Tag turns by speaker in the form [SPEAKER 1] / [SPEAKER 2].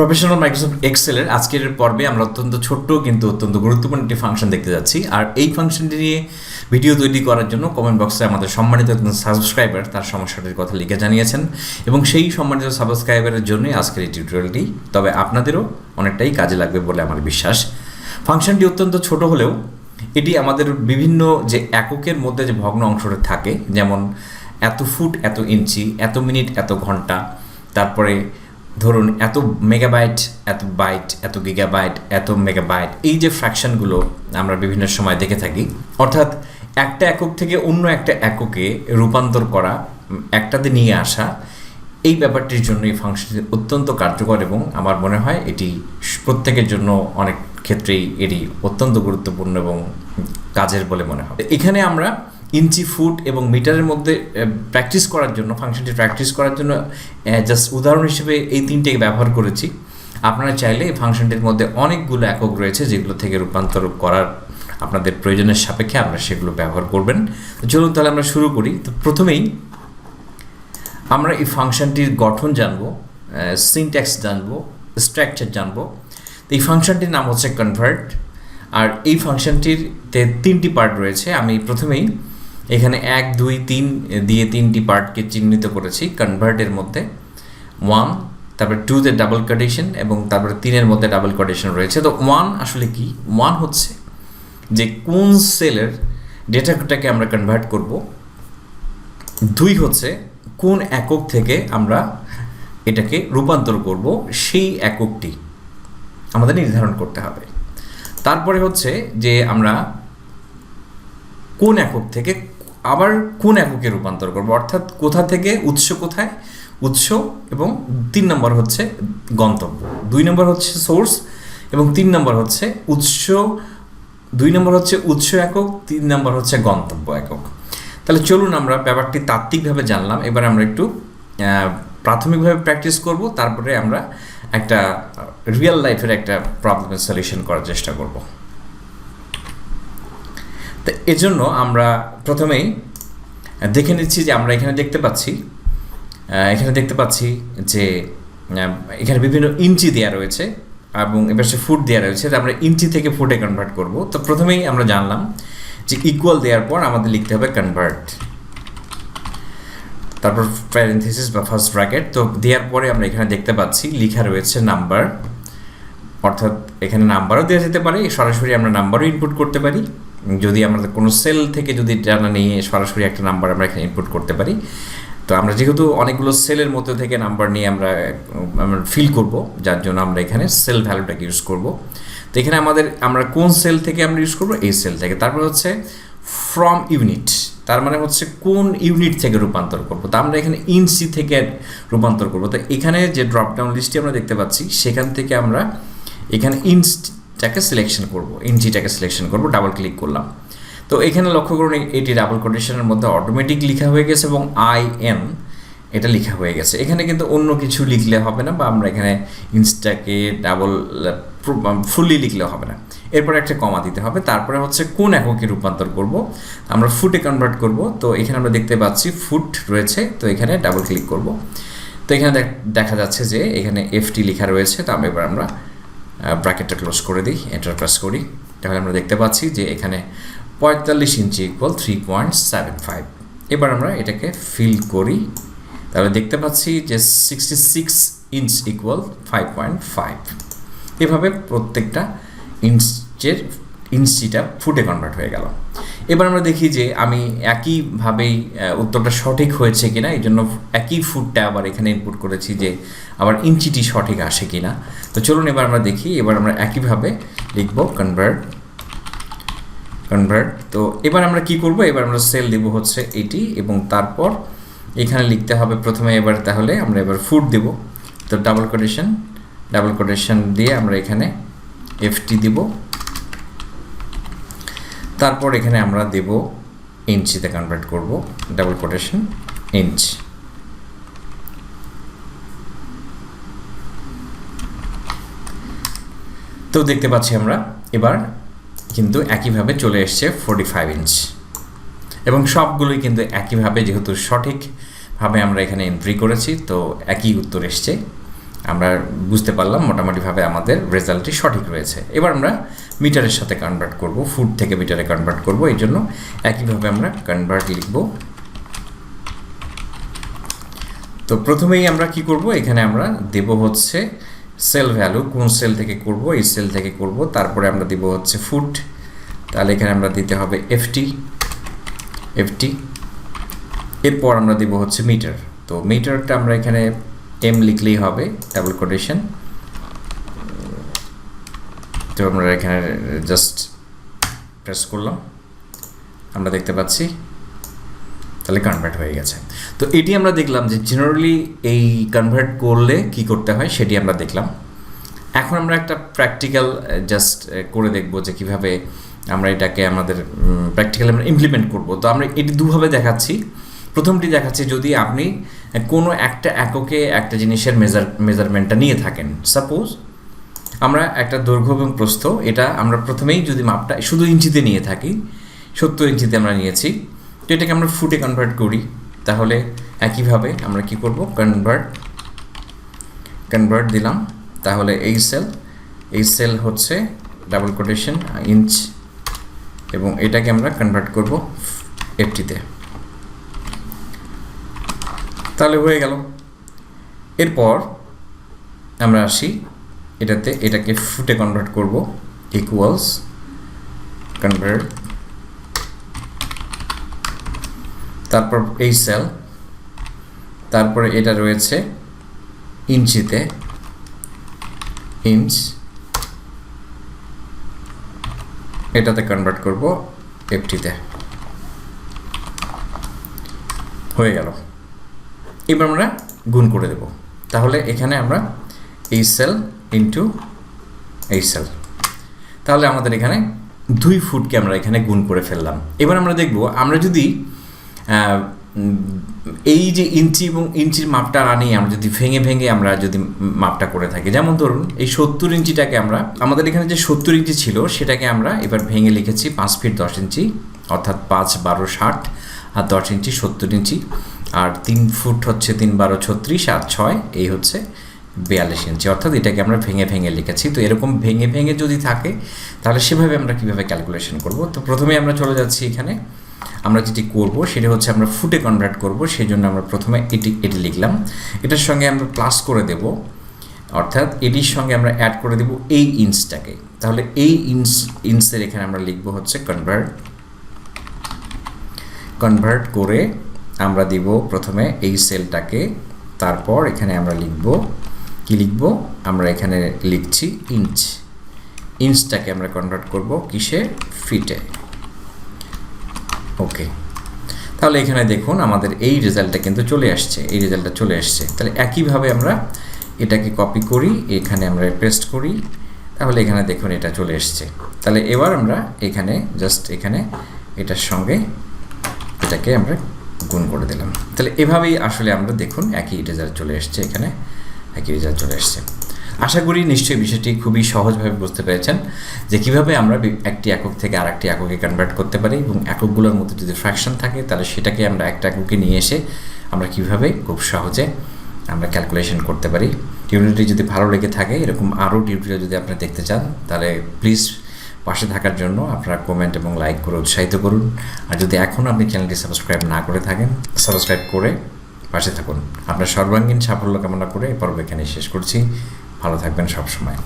[SPEAKER 1] Professional Microsoft এক্সেলের আজকের পর্বে আমরা অত্যন্ত ছোট্ট কিন্তু অত্যন্ত গুরুত্বপূর্ণ একটি ফাংশন দেখতে যাচ্ছি। আর এই ফাংশনটি নিয়ে ভিডিও তৈরি করার জন্য কমেন্ট বক্সে আমাদের সম্মানিত একজন সাবস্ক্রাইবার তার সমস্যাটির কথা লিখে জানিয়েছেন এবং সেই সম্মানিত সাবস্ক্রাইবারের জন্যই আজকের এই টিউটোরিয়ালটি তবে আপনাদেরও অনেকটাই কাজে লাগবে বলে আমার বিশ্বাস। ফাংশনটি অত্যন্ত ছোট হলেও এটি আমাদের বিভিন্ন যে এককের মধ্যে যে ভগ্ন অংশটা থাকে, যেমন এত ফুট এত ইঞ্চি, এত মিনিট এত ঘণ্টা, তারপরে ধরুন, এত মেগাবাইট এত বাইট এত গিগাবাইট এত মেগাবাইট এই যে ফ্র্যাকশনগুলো আমরা বিভিন্ন সময় দেখে থাকি, অর্থাৎ একটা একক থেকে অন্য একটা এককে রূপান্তর করা, একটাতে নিয়ে আসা, এই ব্যাপারটির জন্য এই ফাংশনটি অত্যন্ত কার্যকর এবং আমার মনে হয় এটি প্রত্যেকের জন্য অনেক ক্ষেত্রেই এটি অত্যন্ত গুরুত্বপূর্ণ এবং কাজের বলে মনে হয়। এখানে আমরা ইঞ্চি, ফুট এবং মিটারের মধ্যে প্র্যাকটিস করার জন্য ফাংশনটি প্র্যাকটিস করার জন্য জাস্ট উদাহরণ হিসেবে এই তিনটেকে ব্যবহার করেছি। আপনারা চাইলে এই ফাংশনটির মধ্যে অনেকগুলো একক রয়েছে যেগুলো থেকে রূপান্তর করার আপনাদের প্রয়োজনের সাপেক্ষে আপনারা সেগুলো ব্যবহার করবেন। চলুন তাহলে আমরা শুরু করি। তো প্রথমেই আমরা এই ফাংশনটির গঠন জানব সিনট্যাক্স জানব স্ট্রাকচার জানব। তো এই ফাংশনটির নাম হচ্ছে কনভার্ট আর এই ফাংশনটির তিনটি পার্ট রয়েছে। আমি প্রথমেই এখানে এক, দুই, তিন দিয়ে তিনটি পার্টকে চিহ্নিত করেছি কনভার্টের মধ্যে ওয়ান তারপরে টুতে ডাবল কন্ডিশন এবং তারপরে তিনের মধ্যে ডাবল কন্ডিশন রয়েছে। তো ওয়ান আসলে কি? ওয়ান হচ্ছে যে কোন সেলের ডেটাটাকে আমরা কনভার্ট করব। দুই হচ্ছে কোন একক থেকে আমরা এটাকে রূপান্তর করব, সেই এককটি আমাদের নির্ধারণ করতে হবে। তারপরে হচ্ছে যে আমরা কোন একক থেকে আবার কোন এককে রূপান্তর করব? অর্থাৎ কোথা থেকে উৎস কোথায়? উৎস এবং তিন নম্বর হচ্ছে গন্তব্য। দুই নম্বর হচ্ছে সোর্স এবং তিন নম্বর হচ্ছে উৎস। দুই নম্বর হচ্ছে উৎস একক, তিন নম্বর হচ্ছে গন্তব্য একক। তাহলে চলুন আমরা ব্যাপারটি তাত্ত্বিকভাবে জানলাম। এবার আমরা একটু প্রাথমিকভাবে প্র্যাকটিস করব, তারপরে আমরা একটা রিয়েল লাইফের একটা প্রবলেমের সলিউশন করার চেষ্টা করব। তো এজন্য আমরা প্রথমেই দেখে নিচ্ছি যে আমরা এখানে দেখতে পাচ্ছি এখানে দেখতে পাচ্ছি যে এখানে বিভিন্ন ইঞ্চি দেওয়া রয়েছে এবং এবার সে ফুট দেওয়া রয়েছে আমরা ইঞ্চি থেকে ফুটে কনভার্ট করব। তো প্রথমেই আমরা জানলাম যে ইকুয়াল দেওয়ার পর আমাদের লিখতে হবে কনভার্ট তারপর প্যারেন্থেসিস বা ফার্স্ট ব্র্যাকেট তো দেওয়ার পরে আমরা এখানে দেখতে পাচ্ছি লেখা রয়েছে নাম্বার অর্থাৎ এখানে নাম্বারও দেওয়া যেতে পারে, সরাসরি আমরা নাম্বারও ইনপুট করতে পারি। যদি আমরা কোনো সেল থেকে যদি জানা নিয়ে সরাসরি একটা নাম্বার আমরা এখানে ইনপুট করতে পারি, তো আমরা যেহেতু অনেকগুলো সেলের মধ্যে থেকে নাম্বার নিয়ে আমরা ফিল করব, যার জন্য আমরা এখানে সেল ভ্যালুটাকে ইউজ করব। তো এখানে আমাদের, আমরা কোন সেল থেকে আমরা ইউজ করব? এই সেল থেকে। তারপর হচ্ছে ফ্রম ইউনিট তার মানে হচ্ছে কোন ইউনিট থেকে রূপান্তর করব? তো আমরা এখানে ইনসি থেকে রূপান্তর করব। তো এখানে যে ড্রপডাউন লিস্টটি আমরা দেখতে পাচ্ছি, সেখান থেকে আমরা এখানে ইনসটাকে সিলেকশন করব ইঞ্চিটাকে সিলেকশন করব ডাবল ক্লিক করলাম। তো এখানে লক্ষ্য করুন এটি ডাবল কোটেশনের মধ্যে অটোমেটিক লেখা হয়ে গেছে এবং আই এন এটা লেখা হয়ে গেছে। এখানে কিন্তু অন্য কিছু লিখলে হবে না বা আমরা এখানে ইনস্টাকে ডাবল ফুললি লিখলে হবে না। এরপরে একটা কমা দিতে হবে, তারপরে হচ্ছে কোন এককে রূপান্তর করব, আমরা ফুটে কনভার্ট করব। তো এখানে আমরা দেখতে পাচ্ছি ফুট রয়েছে, তো এখানে ডাবল ক্লিক করব। তো এখানে দেখা যাচ্ছে যে এখানে এফটি লেখা রয়েছে, তো আমরা এবার আমরা ব্র্যাকেটটা ক্লোজ করে দিই এন্টার প্রেস করি। তাহলে আমরা দেখতে পাচ্ছি যে এখানে পঁয়তাল্লিশ inch equal three point seven five এবার আমরা এটাকে ফিল করি। তাহলে দেখতে পাচ্ছি যে sixty six inch equal five point five এভাবে প্রত্যেকটা ইঞ্চের ইঞ্চিটা ফুটে কনভার্ট হয়ে গেল। এবার আমরা দেখি যে আমি একইভাবেই উত্তরটা সঠিক হয়েছে কিনা, এই জন্য একই ফুটটা আবার এখানে ইনপুট করেছি যে আবার ইঞ্চিটি সঠিক আসে কিনা। তো চলুন এবার আমরা দেখি, এবার আমরা একইভাবে লিখব কনভার্ট কনভার্ট তো এবার আমরা কি করব? এবার আমরা সেল দেব হচ্ছে এটি এবং তারপর এখানে লিখতে হবে প্রথমে এবার তাহলে আমরা এবার ফুট দেব। তো ডাবল কোটেশন ডাবল কোটেশন দিয়ে আমরা এখানে এফটি দিব। তারপর এখানে আমরা দেব ইঞ্চিতে কনভার্ট করব ডাবল কোটেশন ইঞ্চ তো দেখতে পাচ্ছি আমরা, এবার কিন্তু একইভাবে চলে এসছে ফোর্টি ফাইভ ইঞ্চ এবং সবগুলোই কিন্তু একইভাবে যেহেতু সঠিকভাবে আমরা এখানে এন্ট্রি করেছি, তো একই উত্তর এসছে। আমরা বুঝতে পারলাম, মোটামুটিভাবে আমাদের রেজাল্টটি সঠিক রয়েছে। এবার আমরা মিটারের সাথে কনভার্ট করব ফুট থেকে মিটারে কনভার্ট করব, এই জন্য একইভাবে আমরা কনভার্ট লিখব। তো প্রথমেই আমরা কি করব? এখানে আমরা দেব হচ্ছে সেল ভ্যালু কোন সেল থেকে করব, এই সেল থেকে করব, তারপরে আমরা দিব হচ্ছে ফুট তাহলে এখানে আমরা দিতে হবে এফটি এফটি এরপর আমরা দিব হচ্ছে মিটার তো মিটারটা আমরা এখানে এম লিখলেই হবে ডাবল কোটেশন তো আমরা এখানে জাস্ট প্রেস করলাম। আমরা দেখতে পাচ্ছি, তাহলে কনভার্ট হয়ে গেছে। তো এটি আমরা দেখলাম যে জেনারেলি এই কনভার্ট করলে কি করতে হয়, সেটি আমরা দেখলাম। এখন আমরা একটা প্র্যাকটিক্যাল জাস্ট করে দেখব যে কীভাবে আমরা এটাকে আমাদের প্র্যাকটিক্যাল আমরা ইমপ্লিমেন্ট করব। তো আমরা এটি দুভাবে দেখাচ্ছি। প্রথমটি দেখাচ্ছি যদি আপনি কোনো একটা এককে একটা জিনিসের মেজার মেজারমেন্টটা নিয়ে থাকেন। সাপোজ আমরা একটা দৈর্ঘ্য এবং প্রস্থ, এটা আমরা প্রথমেই যদি মাপটা শুধু ইঞ্চিতে নিয়ে থাকি, সত্তর ইঞ্চিতে আমরা নিয়েছি, তো এটাকে আমরা ফুটে কনভার্ট করি। তাহলে একইভাবে আমরা কি করব? কনভার্ট কনভার্ট দিলাম। তাহলে এই সেল এই সেল হচ্ছে ডাবল কোটেশন ইঞ্চ এবং এটাকে আমরা কনভার্ট করব এফটিতে তাহলে হয়ে গেল। এরপর আমরা আসি এটাতে, এটাকে ফুটে কনভার্ট করব ইকুয়ালস কনভার্ট তারপর এই সেল তারপরে এটা রয়েছে ইঞ্চিতে, ইঞ্চ। এটাতে কনভার্ট করব এফটিতে হয়ে গেল। এবার আমরা গুণ করে দেব। তাহলে এখানে আমরা এই সেল ইন্টু এই সেল তাহলে আমাদের এখানে দুই ফুটকে আমরা এখানে গুণ করে ফেললাম। এবার আমরা দেখব, আমরা যদি এই যে ইঞ্চি এবং ইঞ্চির মাপটা আনি আমরা যদি ভেঙে ভেঙে আমরা যদি মাপটা করে থাকি, যেমন ধরুন এই সত্তর ইঞ্চিটাকে আমরা, আমাদের এখানে যে সত্তর ইঞ্চি ছিল সেটাকে আমরা এবার ভেঙে লিখেছি পাঁচ ফিট দশ ইঞ্চি, অর্থাৎ পাঁচ বারো ষাট, আর দশ ইঞ্চি সত্তর ইঞ্চি, আর তিন ফুট হচ্ছে তিন বারো ছত্রিশ, আর ছয়, এই হচ্ছে বিয়াল্লিশ ইঞ্চি। অর্থাৎ এটাকে আমরা ভেঙে ভেঙে লিখেছি। তো এরকম ভেঙে ভেঙে যদি থাকে, তাহলে সেভাবে আমরা কীভাবে ক্যালকুলেশন করব? তো প্রথমে আমরা চলে যাচ্ছি এখানে। আমরা যেটি করব, সেটা হচ্ছে আমরা ফুটে কনভার্ট করব। সেই জন্য আমরা প্রথমে এটি এটি লিখলাম। এটার সঙ্গে আমরা প্লাস করে দেব। অর্থাৎ এটির সঙ্গে আমরা অ্যাড করে দেব এই ইঞ্চটাকে তাহলে এই ইঞ্চ ইঞ্চের এখানে আমরা লিখব হচ্ছে কনভার্ট কনভার্ট করে আমরা দিব প্রথমে এই সেলটাকে তারপর এখানে আমরা লিখব কি লিখব? আমরা এখানে লিখছি ইঞ্চ ইঞ্চটাকে আমরা কনভার্ট করব কিসে ফিটে ওকে তাহলে এখানে দেখুন আমাদের এই রেজাল্টটা কিন্তু চলে আসছে, এই রেজাল্টটা চলে আসছে। তাহলে একইভাবে আমরা এটাকে কপি করি, এখানে আমরা পেস্ট করি, তাহলে এখানে দেখুন এটা চলে এসছে। তাহলে এবার আমরা এখানে জাস্ট এখানে এটার সঙ্গে এটাকে আমরা গুণ করে দিলাম। তাহলে এভাবেই আসলে আমরা দেখুন একই রেজাল্ট চলে এসছে এখানে। একই রেজাল্ট চলে এসছে। আশা করি নিশ্চয়ই বিষয়টি খুবই সহজভাবে বুঝতে পেরেছেন যে কীভাবে আমরা একটি একক থেকে আরেকটি এককে কনভার্ট করতে পারি এবং এককগুলোর মধ্যে যদি ফ্র্যাকশন থাকে, তাহলে সেটাকে আমরা একটা এককে নিয়ে এসে আমরা কীভাবে খুব সহজে আমরা ক্যালকুলেশন করতে পারি। টিউটোরিয়ালটি যদি ভালো লেগে থাকে, এরকম আরও টিউটোরিয়াল যদি আপনারা দেখতে চান, তাহলে প্লিজ পাশে থাকার জন্য আপনারা কমেন্ট এবং লাইক করে উৎসাহিত করুন। আর যদি এখনও আপনি চ্যানেলটি সাবস্ক্রাইব না করে থাকেন সাবস্ক্রাইব করে পাশে থাকুন। আপনার সর্বাঙ্গীন সাফল্য কামনা করে পর্ব এখানে শেষ করছি। ভালো থাকবেন সবসময়।